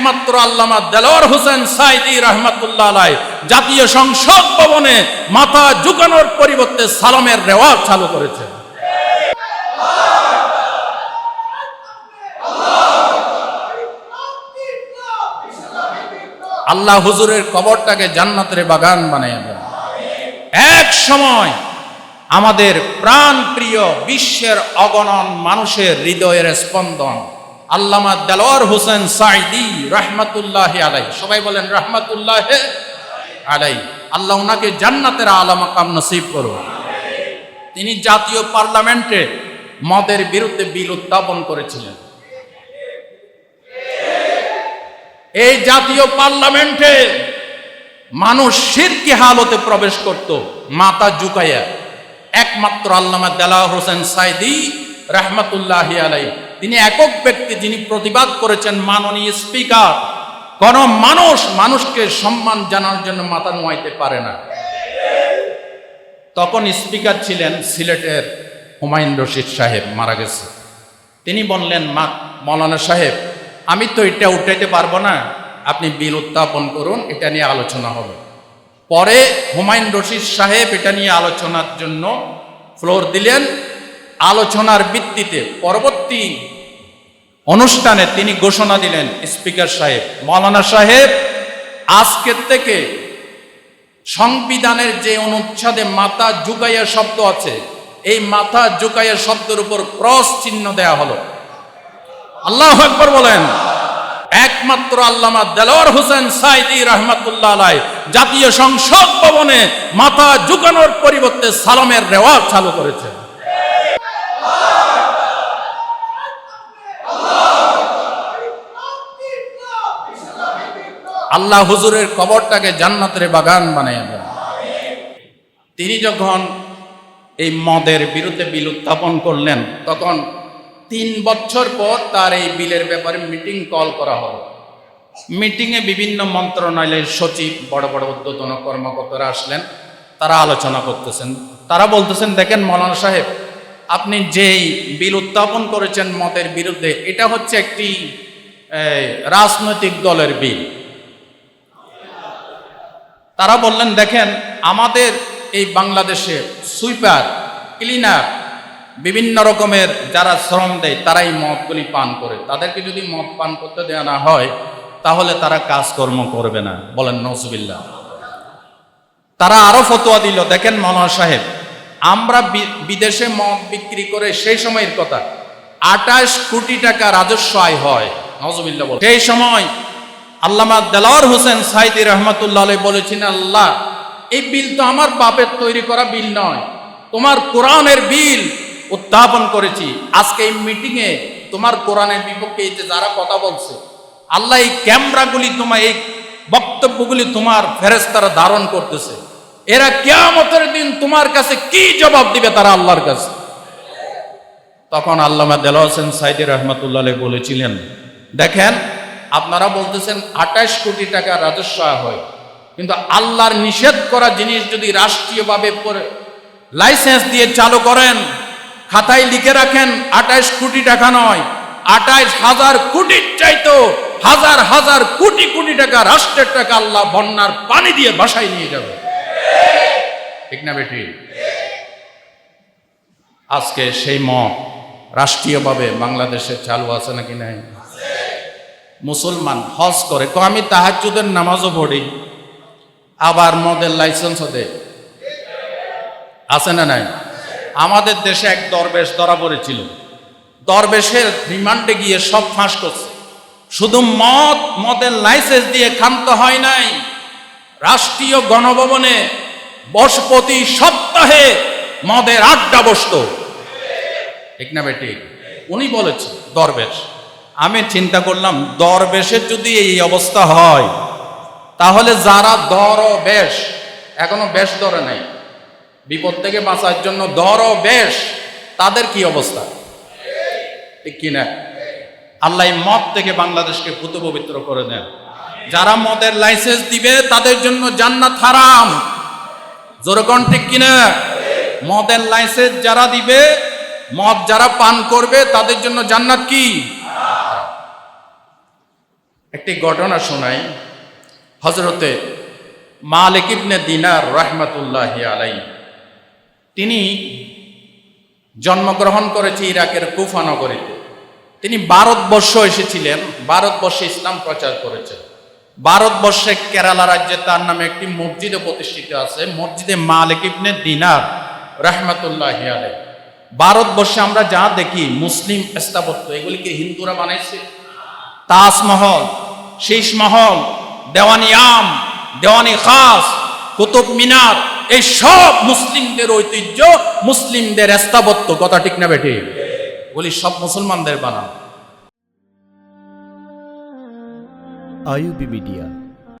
একমাত্র আল্লামা দেলোয়ার হোসেন সাইদি রহমতুল্লাহ আলাই জাতীয় সংসদ ভবনে মাথা ঝুঁকানোর পরিবর্তে সালামের রেওয়াজ চালু করেছে। আল্লাহ হুজুরের কবরটাকে জান্নাতের বাগান বানিয়ে এক সময় আমাদের প্রাণ প্রিয় বিশ্বের অগণন মানুষের হৃদয়ের স্পন্দন আল্লামা দেলোয়ার হোসেন সাইদি রহমতুল্লাহ আলাই সবাই বলেন রহমতুল্লাহ আলাই আল্লাহ ওনাকে জান্নাতের আলামা কাম নসিব করুন। তিনি জাতীয় পার্লামেন্টে মদের বিরুদ্ধে বিল উত্থাপন করেছিলেন। এই জাতীয় পার্লামেন্টে মানুষ শিরকি হালতে প্রবেশ করত, মাথা ঝুঁকাইয়া। একমাত্র আল্লামা দেলা হোসেন সাইদি রহমতুল্লাহ আলাই তিনি একক ব্যক্তি যিনি প্রতিবাদ করেছেন মাননীয় স্পিকার। কোন মানুষ মানুষকে সম্মান জানার জন্য মাথা নোয়াইতে পারে না। তখন স্পিকার ছিলেন সিলেটের হুমায়ুন রশিদ সাহেব, মারা গেছে। তিনি বললেন, মা, মৌলানা সাহেব, আমি তো এটা উঠাইতে পারব না। আপনি বিল উত্থাপন করুন, এটা নিয়ে আলোচনা হবে। পরে হুমায়ুন রশিদ সাহেব এটা নিয়ে আলোচনার জন্য ফ্লোর দিলেন। আলোচনার ভিত্তিতে পরবর্তী অনুষ্ঠানে তিনি ঘোষণা দিলেন স্পিকার সাহেব। মৌলানা সাহেব, আজকের থেকে সংবিধানের যে অনুচ্ছেদে মাথা জুকাইয়া শব্দ আছে, এই মাথা জুকাইয়া শব্দের উপর ক্রস চিহ্ন দেয়া হলো। আল্লাহ আকবর বলেন, একমাত্র আল্লামা দেলোয়ার হোসেন সাইদি রহমতুল্লাহ আলাই জাতীয় সংসদ ভবনে মাথা ঝুঁকানোর পরিবর্তে সালামের রেওয়াজ চালু করেছে। আল্লাহ হুজুরের কবরটাকে জান্নাতের বাগান বানিয়ে দেন। তিনি যখন এই মদের বিরুদ্ধে বিল উত্থাপন করলেন, তখন তিন বছর পর তার এই বিলের ব্যাপারে মিটিং কল করা হলো। মিটিংয়ে বিভিন্ন মন্ত্রণালয়ের সচিব, বড় বড় উদ্যোতন কর্মকর্তারা আসলেন, তারা আলোচনা করতেছেন। তারা বলতেছেন, দেখেন মৌলানা সাহেব, আপনি যেই বিল উত্থাপন করেছেন মদের বিরুদ্ধে, এটা হচ্ছে একটি রাজনৈতিক দলের বিল। তারা বললেন, দেখেন, আমাদের এই বাংলাদেশে সুইপার, ক্লিনার, বিভিন্ন রকমের যারা শ্রম দেয়, তারাই মদগুলি পান করে। তাদেরকে যদি মদ পান করতে দেওয়া না হয়, তাহলে তারা কাজকর্ম করবে না। বলেন নজবিল্লা তারা আরও ফতোয়া দিল, দেখেন মনোহর সাহেব, আমরা বিদেশে মদ বিক্রি করে সেই সময়ের কথা, আঠাশ কোটি টাকা রাজস্ব আয় হয়। নজবিল্লা বল সেই সময় আল্লামা দেলাওয়ার হোসেন সাইদি রহমতুল্লাহ বলেছেন, আল্লাহ, এই বিল তো আমার বাপের তৈরি করা বিল নয়। তোমার কোরআনের বিল উত্থাপন করেছি। আজকে এই মিটিংয়ে তোমার কোরআনের বিপক্ষে এই যে যারা কথা বলছে, আল্লাহ এই ক্যামেরাগুলি তোমার এই বক্তব্যগুলি তোমার ফেরেস্তারা ধারণ করতেছে। এরা কেয়ামতের দিন তোমার কাছে কি জবাব দিবে তারা আল্লাহর কাছে? তখন আল্লামা দেল হোসেন সাইদি রহমতুল্লাহ বলেছিলেন, দেখেন আপনারা বলতেছেন আঠাশ কোটি টাকা রাজস্ব হয়। কিন্তু আল্লাহর নিষেধ করা জিনিস যদি রাষ্ট্রীয়ভাবে লাইসেন্স দিয়ে চালু করেন, খাতায় লিখে রাখেন, আঠাশ কোটি টাকা নয় আঠাইশ হাজার কোটির চাইতো হাজার হাজার কোটি কোটি টাকা, রাষ্ট্রের টাকা আল্লাহ বন্যার পানি দিয়ে বাসায় নিয়ে যাবে। ঠিক না বেটি? আজকে সেই মত রাষ্ট্রীয়ভাবে বাংলাদেশে চালু আছে নাকি নাই? মুসলমান হজ করে। তো আমি তাহাজুদের নামাজও পড়ি, আবার মদের লাইসেন্সও দেয় আছে না নাই? আমাদের দেশে এক দরবেশ ধরা পড়েছিল। দরবেশের রিমান্ডে গিয়ে সব ফাঁস করছে। শুধু মদ, মদের লাইসেন্স দিয়ে ক্ষান্ত হয় নাই। রাষ্ট্রীয় গণভবনে বস প্রতি সপ্তাহে মদের আড্ডা বসত। ঠিক না বেটি? উনি বলেছে, দরবেশ। আমি চিন্তা করলাম দরবেশের যদি এই অবস্থা হয়, তাহলে যারা দর বেশ এখনও বেশ ধরে নাই। বিপদ থেকে বাঁচার জন্য দর বেশ তাদের কি অবস্থা? ঠিক কিনা আল্লাহ মদ থেকে বাংলাদেশকে পুত পবিত্র করে দেন। যারা মদের লাইসেন্স দিবে, তাদের জন্য জান্নাত হারাম। জোরকন ঠিক কিনা মদের লাইসেন্স যারা দিবে, মদ যারা পান করবে, তাদের জন্য জান্নাত কি? একটি ঘটনা শোনাই। হজরতে মালিক ইবনে দিনার রহমতুল্লাহ আলাই তিনি জন্মগ্রহণ করেছে ইরাকের কুফা নগরীতে। তিনি ভারতবর্ষ এসেছিলেন ভারতবর্ষে ইসলাম প্রচার করেছেন ভারতবর্ষে কেরালা রাজ্যে তার নামে একটি মসজিদে প্রতিষ্ঠিত আছে, মসজিদে মালিক ইবনে দিনার রহমতুল্লাহ আলাই ভারতবর্ষে আমরা যা দেখি, মুসলিম স্থাপত্য, এগুলিকে হিন্দুরা বানাইছে। তাজমহল শীষ মহল দেওয়ানি আম, দেওয়ানি খাস, কুতুব মিনার, এই সব মুসলিমদের ঐতিহ্য, মুসলিমদের স্থাপত্য, কথা ঠিক না বেটে বলি, সব মুসলমানদের বানান আইউবি মিডিয়া